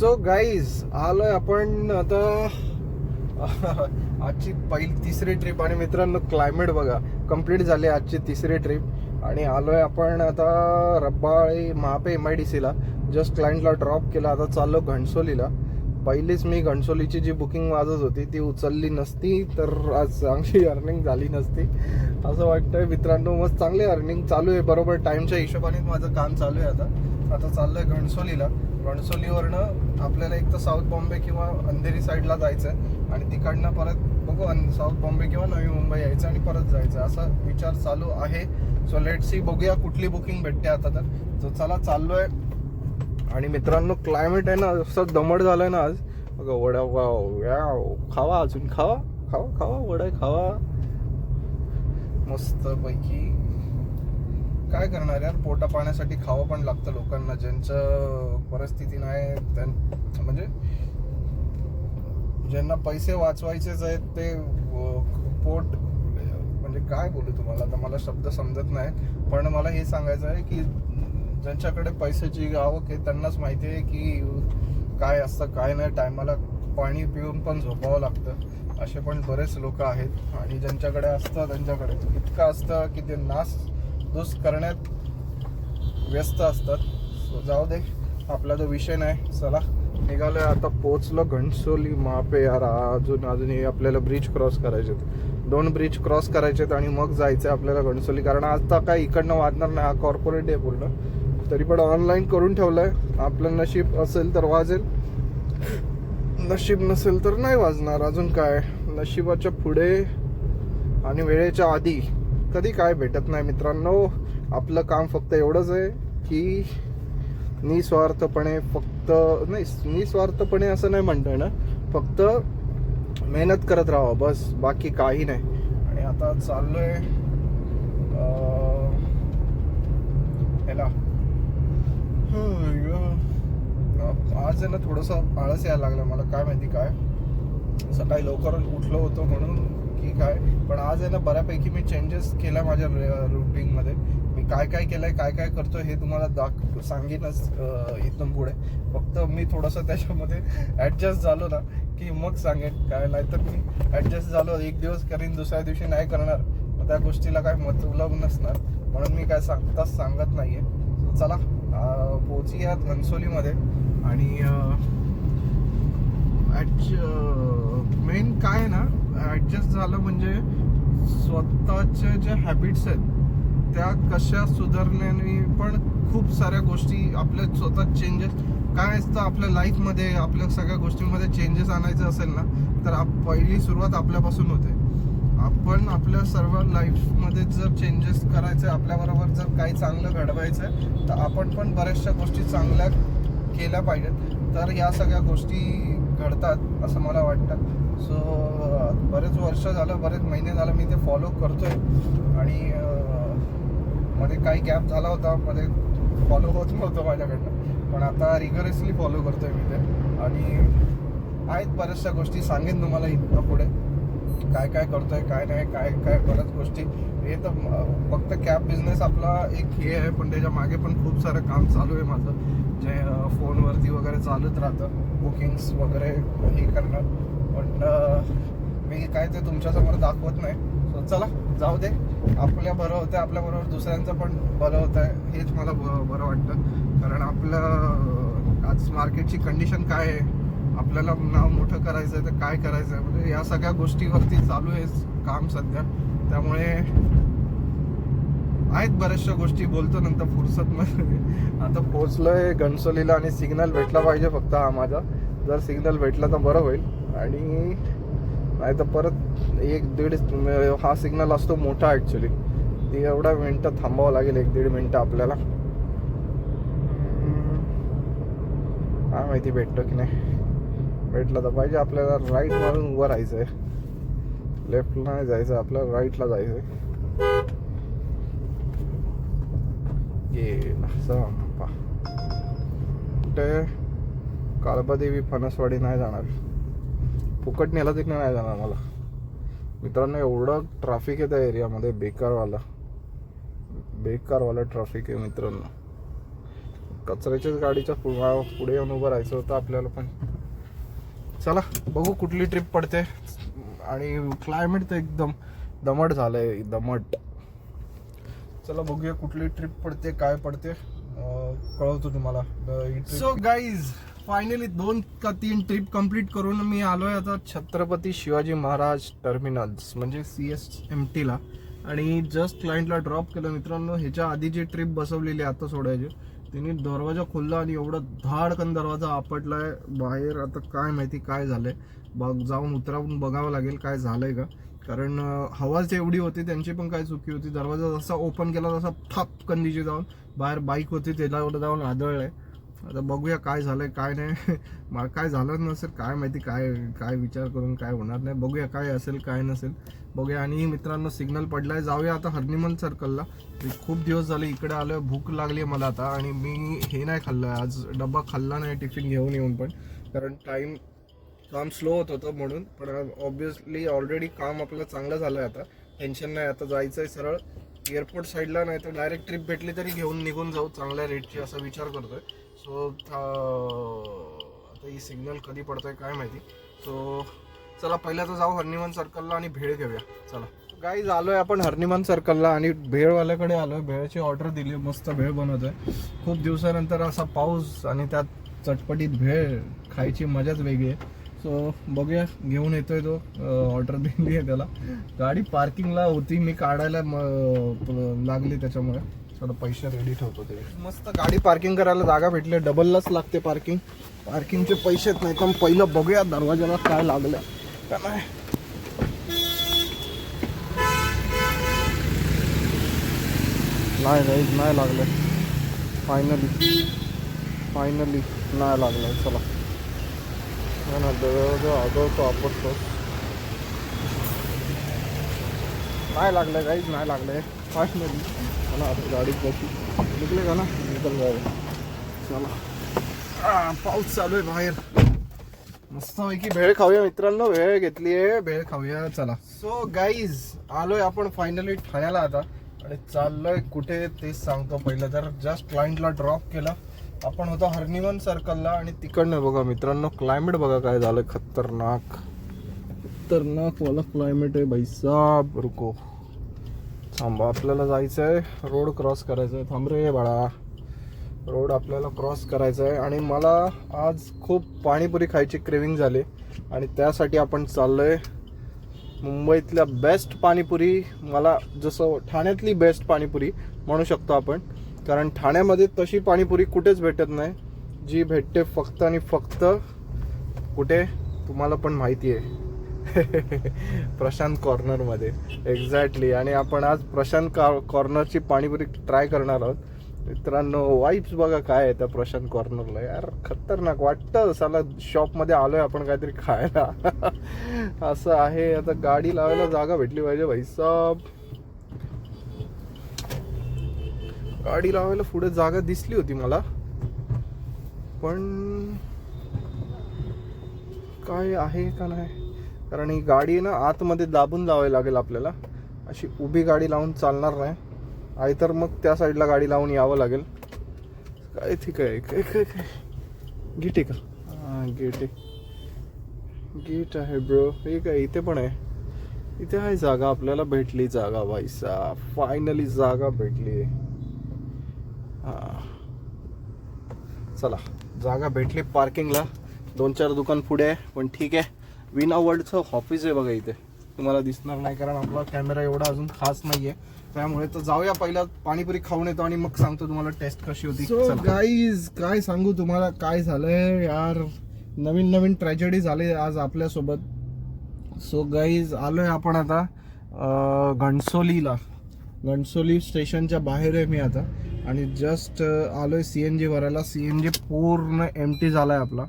So guys आलोय आपण आता आजची पहिली तिसरी ट्रिप आणि मित्रांनो क्लायमेट बघा. कंप्लीट झाली आजची तिसरी ट्रिप आणि आलोय आपण आता Rabale Mahape M I D सीला जस्ट क्लायंटला ड्रॉप केला. आता चाललो घणसोलीला पहिलीच मी घणसोलीची जी बुकिंग वाजत होती ती उचलली नसती. तर आज चांगली अर्निंग झाली नसती. असं वाटतंय. मित्रांनो मस्त चांगली अर्निंग चालू आहे. बरोबर टाईमच्या हिशोबाने माझं काम चालू आहे आता. आता चाललोय घणसोलीला रणसोलीवरनं आपल्याला एक तर साऊथ बॉम्बे किंवा अंधेरी साईडला जायचं आहे आणि तिकडनं परत बघू अन- साऊथ बॉम्बे किंवा नवी मुंबई यायचं आणि परत जायचं. असा विचार चालू आहे. सो लेट सी बघूया कुठली बुकिंग भेटते आता तर. जो चला चाललोय. आणि मित्रांनो क्लायमेट आहे ना असं दमट झालंय ना आज. बघा वडा वाव याव खावा अजून खावा. खावा खावा वडा खावा. मस्त पैकी काय करणार यार? पोटा पाण्यासाठी खावं पण लागतं लोकांना. ज्यांचं परिस्थिती नाही त्यां- म्हणजे ज्यांना पैसे वाचवायचेच आहेत ते पोट म्हणजे काय बोलू तुम्हाला? आता मला शब्द समजत नाही पण मला हे सांगायचं आहे की ज्यांच्याकडे पैशाची आवक आहे त्यांनाच माहिती आहे की काय असतं काय नाही. टायमाला पाणी पिऊन पण झोपावं लागतं. असे पण बरेच लोक आहेत. आणि ज्यांच्याकडे असतं त्यांच्याकडे. इतकं असतं की ते नास दोष करण्यात व्यस्त असतात. सो जाऊ दे. आपला जो विषय नाही चला. निघालोय आता पोचलो घणसोली मापे यार. अजून अजूनही आपल्याला ब्रिज क्रॉस करायचे दोन ब्रिज क्रॉस करायचे आणि मग जायचं आपल्याला घणसोली कारण आता काय इकडनं वाजणार नाही. हा कॉर्पोरेट आहे पूर्ण. तरी पण ऑनलाईन करून ठेवलंय. आपलं नशीब असेल तर वाजेल. नशीब नसेल तर नाही वाजणार. अजून काय? नशिबाच्या पुढे आणि वेळेच्या आधी. कधी काय भेटत नाही मित्रांनो. आपलं काम फक्त एवढंच आहे की निस्वार्थपणे फक्त नाही निस्वार्थपणे असं नाही म्हणतोय ना. फक्त मेहनत करत राहा बस. बाकी काही नाही. आणि आता चाललोय आहे ह्याला आज आहे ना थोडंसं आळस यायला लागलं मला काय माहिती काय. सकाळी लवकर उठलो होतो म्हणून की काय. पण आज आहे ना बऱ्यापैकी मी चेंजेस केला माझ्या रुटीनमध्ये मी काय काय केलंय काय काय करतोय हे तुम्हाला दाख सांगेनच इथून पुढे. फक्त मी थोडंसं त्याच्यामध्ये ॲडजस्ट झालो ना की मग सांगेन काय. नाही तर मी ॲडजस्ट झालो एक दिवस करीन दुसऱ्या दिवशी नाही करणार. मग त्या गोष्टीला काय मतलब नसणार. म्हणून मी काय सांगताच सांगत नाहीये. आहे चला पोहोचूयात घनसोलीमध्ये. आणि अं, मेन काय आहे ना ॲडजस्ट झालं म्हणजे स्वतःच्या ज्या हॅबिट्स आहेत त्या कशा सुधारण्याने पण खूप साऱ्या गोष्टी आपल्या स्वतः चेंजेस काय असतं आपल्या लाईफमध्ये आपल्या सगळ्या गोष्टींमध्ये चेंजेस आणायचं असेल ना तर आप पहिली सुरुवात आपल्यापासून होते. आपण आपल्या सर्व लाईफमध्ये जर चेंजेस करायचे आपल्याबरोबर जर काही चांगलं घडवायचं आहे तर आपण पण बऱ्याचशा गोष्टी चांगल्या केल्या पाहिजेत. तर या सगळ्या गोष्टी घडतात असं मला वाटतं. सो बरेच वर्ष झालं बरेच महिने झालं मी ते फॉलो करतोय. आणि मध्ये काही गॅप झाला होता मध्ये फॉलो होत नव्हतं माझ्याकडनं. पण आता रिगरसली फॉलो करतोय मी ते. आणि आहेत बऱ्याचशा गोष्टी सांगेन तुम्हाला इथं पुढे. काय काय करतोय काय नाही काय काय बऱ्याच गोष्टी. हे तर फक्त कॅब बिझनेस आपला एक हे आहे पण त्याच्यामागे पण खूप सारं काम चालू आहे माझं. जे फोनवरती वगैरे चालूच राहतं. बुकिंग्स वगैरे हे करणं. पण मी काय ते तुमच्यासमोर दाखवत नाही. सो चला जाऊ दे. आपल्या बरं होतं आपल्याबरोबर दुसऱ्यांचं पण बरं होतं आहे हेच मला ब- बरं वाटतं. कारण आपलं आज मार्केटची कंडिशन काय आहे? आपल्याला नाव मोठं करायचं आहे तर काय करायचं आहे म्हणजे या सगळ्या गोष्टीवरती चालू आहे काम सध्या. त्यामुळे आहेत बऱ्याचशा गोष्टी. बोलतो नंतर फुरसत मध्ये आता पोहोचलोय घनसोलीला आणि सिग्नल भेटला पाहिजे फक्त हा माझा. जर सिग्नल भेटला तर बरं होईल. आणि नाही तर परत एक दीड म्हणजे हा सिग्नल असतो मोठा ॲक्च्युली ती एवढा मिनटं थांबावं लागेल एक दीड मिनटं आपल्याला. काय माहिती भेटतो की नाही. भेटलं तर पाहिजे आपल्याला राईट मारून उभं राहायचं आहे लेफ्टला नाही जायचं आपल्याला राईटला जायचं आहे कुठे? काळबादेवी फणसवाडी नाही जाणार. फुकट नेला तिकडे नाही जाणार मला मित्रांनो एवढं ट्रॅफिक आहे त्या एरियामध्ये बेकारवाला. बेकारवाला ट्रॅफिक आहे मित्रांनो. कचऱ्याच्याच गाडीच्या पु- पुढे येऊन उभं राहायचं होतं आपल्याला पण. चला बघू कुठली ट्रिप पडते. आणि क्लायमेट तर एकदम दमट झालंय दमट. चला बघूया कुठली ट्रिप पडते काय पडते. कळवतो तुम्हाला. सो गाईज फायनली दोन का तीन ट्रिप कंप्लीट करून मी आलोय आता छत्रपती शिवाजी महाराज टर्मिनल्स म्हणजे सी एस एम टीला आणि जस्ट क्लायंटला ड्रॉप केलं मित्रांनो. ह्याच्या आधी जी ट्रिप बसवलेली आहे आता सोडायची तिने दरवाजा खोलला आणि एवढं धाडकन दरवाजा आपटलाय. बाहेर आता काय माहिती काय झालंय. बघ जाऊन उतरावून बघावं लागेल काय झालंय का. कारण हवाच एवढी होती त्यांची पण काय चुकी होती. दरवाजा जसा ओपन केला तसा ठप कंदीची जाऊन बाहेर बाईक होती त्याला एवढं जाऊन आदळलंय. आता बघूया काय झालंय काय नाही. मला काय झालं नसेल काय माहिती काय काय विचार करून काय होणार नाही. बघूया काय असेल काय नसेल. बघूया. आणि मित्रांनो सिग्नल पडलाय. जाऊया आता हर्निमल सर्कलला खूप दिवस झाले इकडे आलोय. भूक लागली मला आता. आणि मी हे नाही खाल्लं. आज डब्बा खाल्ला नाही टिफिन घेऊन येऊन पण. कारण टाईम काम स्लो होत होतं म्हणून. पण ऑब्विसली ऑलरेडी काम आपलं चांगलं झालंय आता. टेन्शन नाही. आता जायचं आहे सरळ एअरपोर्ट साईडला नाही तर डायरेक्ट ट्रिप भेटली तरी घेऊन निघून जाऊ. चांगल्या रेटची असा विचार करतोय. सो uh, आता ही सिग्नल कधी पडतोय काय माहिती. सो चला पहिल्या तर जाऊ हर्निमन सर्कलला आणि भेळ घेऊया. चला. गाईज आलोय आपण हर्निमन सर्कलला आणि भेळवाल्याकडे आलोय. भेळची ऑर्डर दिली. मस्त भेळ बनवतोय. खूप दिवसानंतर असा पाऊस आणि त्यात चटपटीत भेळ खायची मजाच वेगळी आहे. सो बघूया घेऊन येतोय तो ऑर्डर दिली आहे त्याला. गाडी पार्किंगला होती. मी काढायला लागली त्याच्यामुळे. थोडं पैसे रेडी ठेवतो ते. मस्त गाडी पार्किंग करायला जागा भेटली. डबललाच लागते पार्किंग पार्किंगचे पैसेच नाही तर पहिलं बघूया दरवाजाला काय लागलं. का नाही. नाही नाही लागलं. फायनली फायनली नाही लागलं. चला. नाही ना दरवाजा आदळतो आपटतो नाही लागलं काहीच नाही लागलंय. फायनली मला आता गाडीत बसू. निघले का ना? निघल गाडी चला. पाऊस चालू आहे बाहेर. मस्तपैकी भेळ खाऊया मित्रांनो. भेळ घेतली आहे. भेळ खाऊया. चला. सो गाईज आलोय आपण फायनली ठाण्याला आता. आणि चाललोय कुठे तेच सांगतो. पहिलं तर जस्ट क्लायंटला ड्रॉप केला. आपण होतो हर्निमन सर्कलला आणि तिकडनं बघा मित्रांनो क्लायमेट बघा काय झालं. खतरनाक. खतरनाक वाला क्लायमेट आहे भाई साब. रुको. थांबा आपल्याला जायचं आहे रोड क्रॉस करायचं आहे थांब रे बाळा. रोड आपल्याला क्रॉस करायचा आहे आणि मला आज खूप पाणीपुरी खायची क्रेविंग झाली आणि त्यासाठी आपण चाललोय मुंबईतल्या बेस्ट पाणीपुरी मला जसं ठाण्यातली बेस्ट पाणीपुरी म्हणू शकतो आपण. कारण ठाण्यामध्ये तशी पाणीपुरी कुठेच भेटत नाही. जी भेटते फक्त आणि फक्त कुठे? तुम्हाला पण माहिती आहे. प्रशांत कॉर्नरमध्ये एक्झॅक्टली आणि आपण आज प्रशांत कॉर्नरची पाणीपुरी ट्राय करणार आहोत. मित्रांनो वाईब्स बघा काय आहे त्या प्रशांत कॉर्नरला यार खतरनाक वाटतं साला शॉपमध्ये आलोय आपण काहीतरी खायला. असं आहे. आता गाडी लावायला जागा भेटली पाहिजे भाईसाब गाडी लावायला पुढे जागा दिसली होती मला. पण काय आहे का नाही? कारण ही गाडी आहे ना आतमध्ये दाबून लावावी लागेल आपल्याला. अशी उभी गाडी लावून चालणार नाही. आई तर मग त्या साईडला गाडी लावून यावं लागेल. काय ठीक आहे काय काय काय गेट आहे का? हां गेट आहे. गेट आहे ब्रो हे काय इथे पण आहे. इथे आहे जागा आपल्याला भेटली जागा भाईसा फायनली जागा भेटली. हां. चला जागा भेटली पार्किंगला दोन चार दुकान पुढे आहे पण ठीक आहे. विना वर्ल्डचं ऑफिस आहे बघा इथे. तुम्हाला दिसणार नाही कारण आपला कॅमेरा एवढा अजून खास नाहीये. त्यामुळे तर जाऊया पहिला पाणीपुरी खाऊन येतो आणि मग सांगतो तुम्हाला टेस्ट कशी होती. गाईज काय सांगू तुम्हाला? काय झालंय यार? नवीन नवीन ट्रॅजेडी झाली आज आपल्यासोबत. सो गाईज आलोय आपण आता घणसोलीला घणसोली स्टेशनच्या बाहेर आहे मी आता. आणि जस्ट आलोय सी एन जी भरायला सी एन जी पूर्ण एम टी झालाय आपला.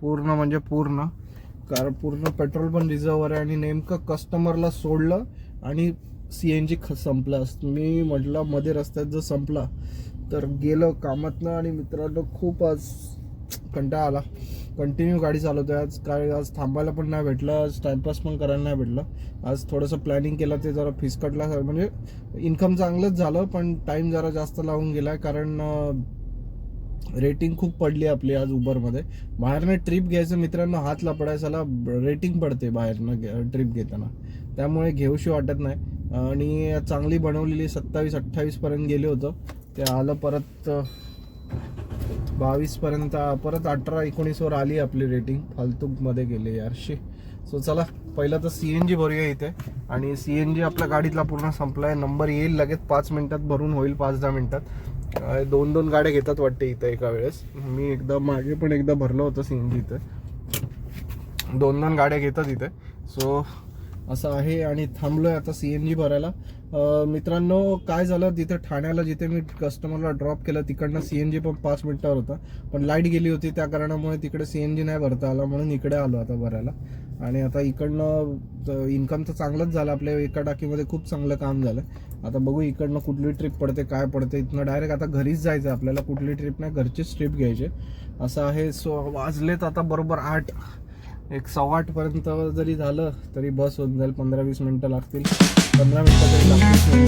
पूर्ण म्हणजे पूर्ण. कारण पूर्ण पेट्रोल पण रिझर्वर आहे आणि नेमकं कस्टमरला सोडलं आणि सी एन जी ख संपला. मी म्हटलं मध्ये रस्त्यात जर संपला तर गेलं कामातनं आणि मित्रांनो खूप आज कंटाळा आला. कंटिन्यू गाडी चालवतोय. आज काय आज थांबायला पण नाही भेटलं. आज टाइमपास पण करायला नाही भेटलं. आज थोडंसं प्लॅनिंग केलं ते जरा फिसकटला. म्हणजे इन्कम चांगलंच झालं पण टाईम जरा जास्त लावून गेला कारण रेटिंग खूप पडली आपली आज उबरमध्ये. बाहेरनं ट्रिप घ्यायचं मित्रांनो हात लपडायचाला रेटिंग पडते बाहेरनं ट्रिप घेताना. त्यामुळे घेऊशी वाटत नाही. आणि चांगली बनवलेली सत्तावीस अठ्ठावीसपर्यंत गेले होतं. ते आलं परत बावीसपर्यंत परत अठरा एकोणीसवर आली आपली रेटिंग फालतूमध्ये गेले यारशी सो चला पहिलं तर सी एन जी भरूया इथे. आणि सी एन जी आपल्या गाडीतला पूर्ण संपलाय. नंबर येईल लगेच पाच मिनटात भरून होईल पाच दहा मिनटात. दोन दोन गाड्या घेतात वाटते इथं एका वेळेस. मी एकदा मागे पण एकदा भरलं होतं सी एन जी इथे. दोन दोन गाड्या घेतात इथे. सो असं आहे आणि थांबलोय आता सी एन जी भरायला मित्रांनो काय झालं? तिथे ठाण्याला जिथे मी कस्टमरला ड्रॉप केलं तिकडनं सी एन जी पण पाच मिनिटावर होता. पण लाइट गेली होती त्या कारणामुळे तिकडे सी एन जी नाही भरता आला म्हणून इकडे आलो आता भरायला. आणि आता इकडनं इन्कम तर चांगलंच झालं. आपल्या एका टाकीमध्ये खूप चांगलं काम झालं. आता बघू इकडनं कुठली ट्रिप पडते काय पडते. इथनं डायरेक्ट आता घरीच जायचं आपल्याला कुठली ट्रिप नाही घरचीच ट्रिप घ्यायची. असं आहे सो वाजलेत आता बरोबर आठ एक सव्वा आठपर्यंत जरी झालं तरी बस होऊन जाईल. पंधरा वीस मिनटं लागतील. पंधरा मिनटं तरी लागतील.